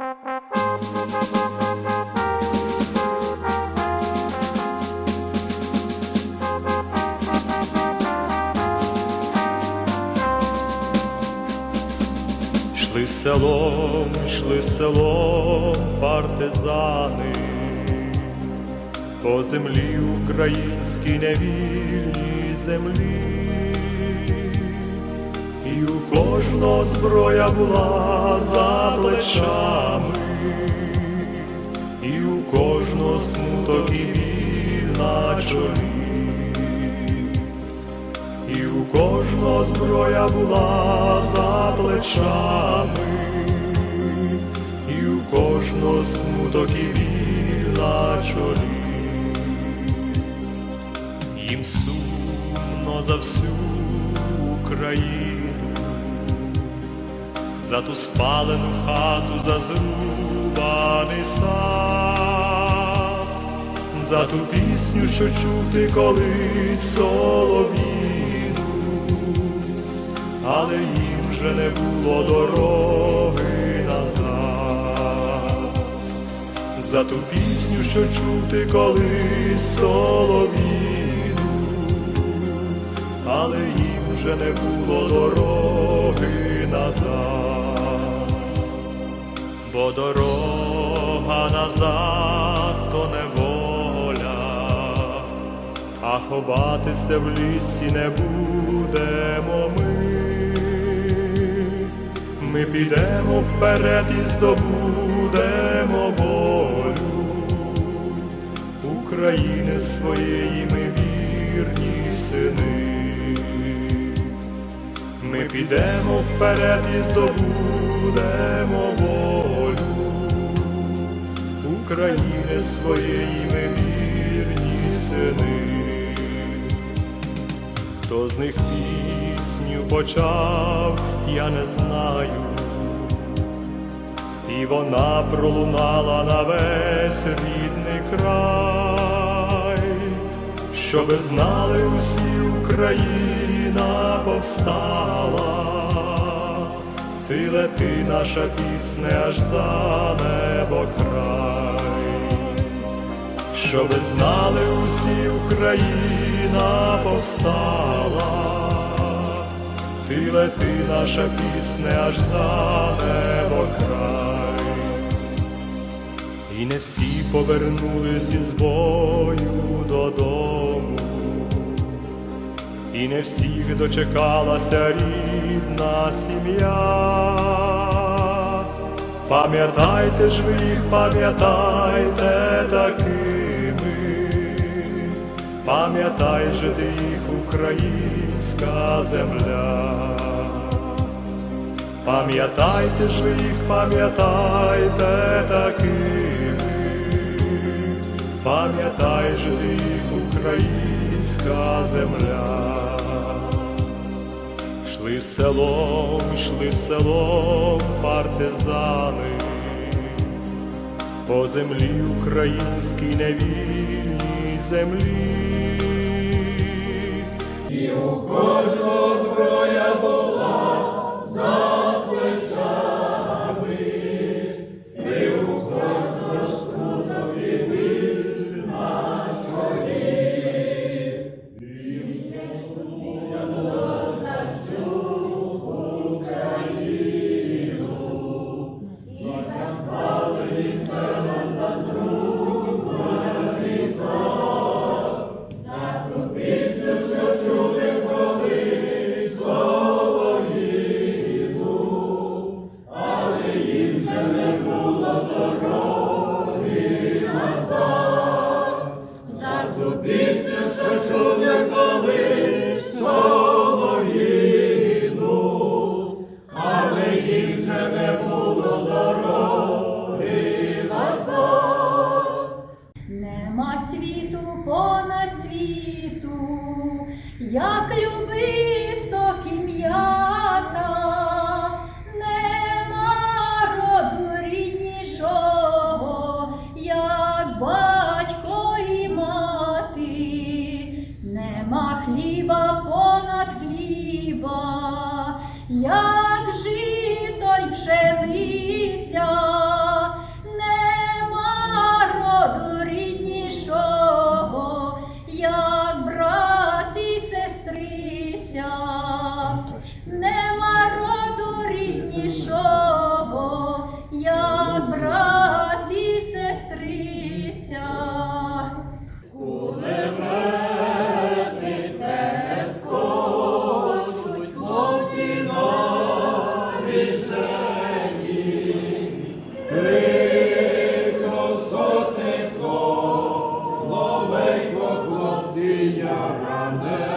Йшли селом, йшли селом партизани, по землі українській невільній землі, кожного зброя була за плечами, і у кожного смуток і біль на чолі. І у кожного зброя була за плечами, і у кожного смуток і біль на чолі. Їм сумно за всю Україну, за ту спалену хату, за зрубаний сад, за ту пісню, що чути колись солов'їну, але їм вже не було дороги назад, за ту пісню, що чути колись солов'їну, але їм вже не було дороги назад бо дорога назад то неволя, а ховатися в лісі не будемо ми. Ми підемо вперед і здобудемо волю України своєї ми вірні сини. Ми підемо вперед і здобудемо України своєї ми сини. Хто з них пісню почав, я не знаю, і вона пролунала на весь рідний край, щоби знали усі Україна повстала, ти лети, наша пісня аж за небо край, щоби знали усі Україна повстала, ти лети, наша пісня аж за небо край. І не всі повернулись із бою додому, і не всіх дочекалася рідна сім'я. Пам'ятайте ж ви пам'ятайте такими, пам'ятай же ти їх, українська земля. Пам'ятайте ж їх, пам'ятайте такими, пам'ятай же ти їх, українська земля. Шли селом, йшли селом партизани, по землі українській невільній землі. І у кожного зброя була Цвіту понад світу, як любисто 네.